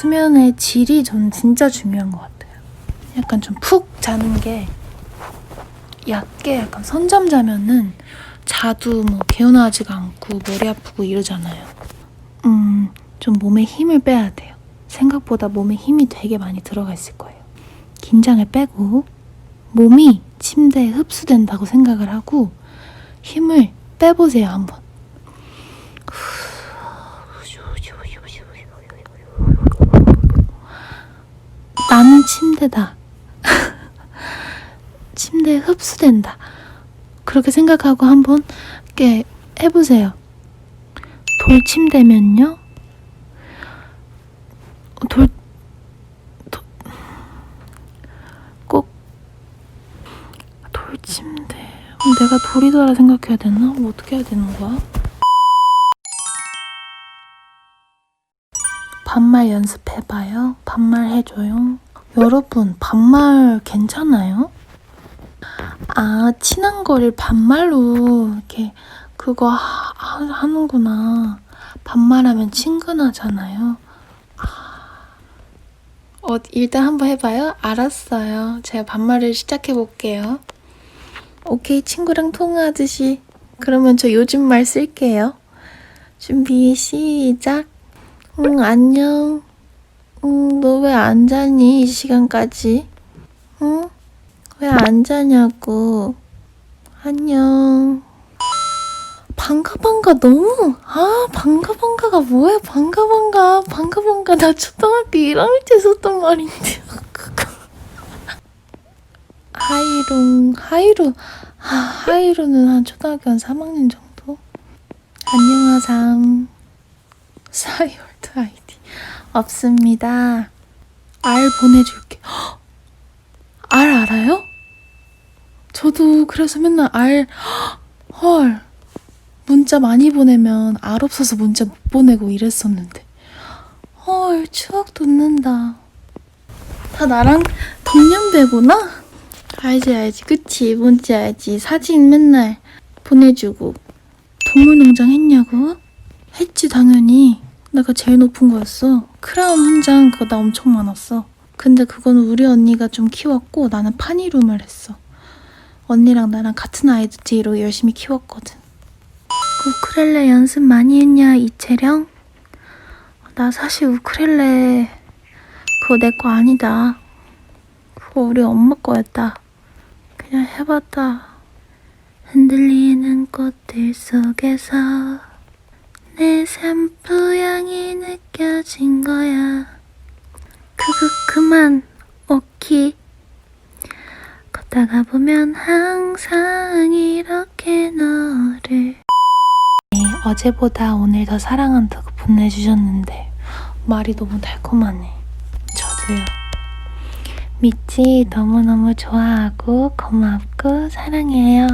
수면의 질이 전 진짜 중요한 것 같아요. 약간 좀 푹 자는 게 얕게 약간 선잠 자면은 자도 뭐 개운하지가 않고 머리 아프고 이러잖아요. 음, 좀 몸에 힘을 빼야 돼요. 생각보다 몸에 힘이 되게 많이 들어가 있을 거예요. 긴장을 빼고 몸이 침대에 흡수된다고 생각을 하고 힘을 빼보세요, 한번. 나는 침대다. 침대에 흡수된다. 그렇게 생각하고 한번 이렇게 해보세요. 돌침대면요? 돌, 돌, 꼭, 돌침대. 내가 돌이더라 생각해야 되나? 뭐 어떻게 해야 되는 거야? 반말 연습해봐요. 반말 해줘요. 여러분, 반말 괜찮아요? 아, 친한 거를 반말로 이렇게 그거 하, 하- 하는구나. 반말하면 친근하잖아요. 아. 어, 일단 한번 해봐요. 알았어요. 제가 반말을 시작해볼게요. 오케이, 친구랑 통화하듯이. 그러면 저 요즘 말 쓸게요. 준비, 시작. 응, 안녕. 응, 너 왜 안 자니? 이 시간까지? 응? 왜 안 자냐고. 안녕. 반가 반가 너무 아 반가 반가가 뭐야 반가 반가 반가 반가 나 초등학교 1학년 때 썼단 말인데 그거 하이룽 하이루 아, 하이루는 한 초등학교 한 3학년 정도 안녕하삼 사 이월드 아이디 없습니다 알 보내줄게 헉! 알 알아요? 저도 그래서 맨날 알 헐. 문자 많이 보내면 알 없어서 문자 못 보내고 이랬었는데. 헐, 추억 돋는다. 다 나랑 동년배구나? 알지, 알지. 그치? 뭔지 알지. 사진 맨날 보내주고. 동물농장 했냐고? 했지, 당연히. 내가 제일 높은 거였어. 크라운 한 장 그거 나 엄청 많았어. 근데 그거는 우리 언니가 좀 키웠고 나는 파니룸을 했어. 언니랑 나랑 같은 아이디로 열심히 키웠거든. 우크렐레 연습 많이 했냐, 이채령? 나 사실 우크렐레 그거 내 거 아니다. 그거 우리 엄마 거였다. 그냥 해봤다. 흔들리는 꽃들 속에서 내 샴푸 향이 느껴진 거야. 그그 그만, 오키. 걷다가 보면 항상 이렇게 너를 네, 어제보다 오늘 더 사랑한다고 보내주셨는데 말이 너무 달콤하네. 저도요. 미치 너무너무 좋아하고 고맙고 사랑해요.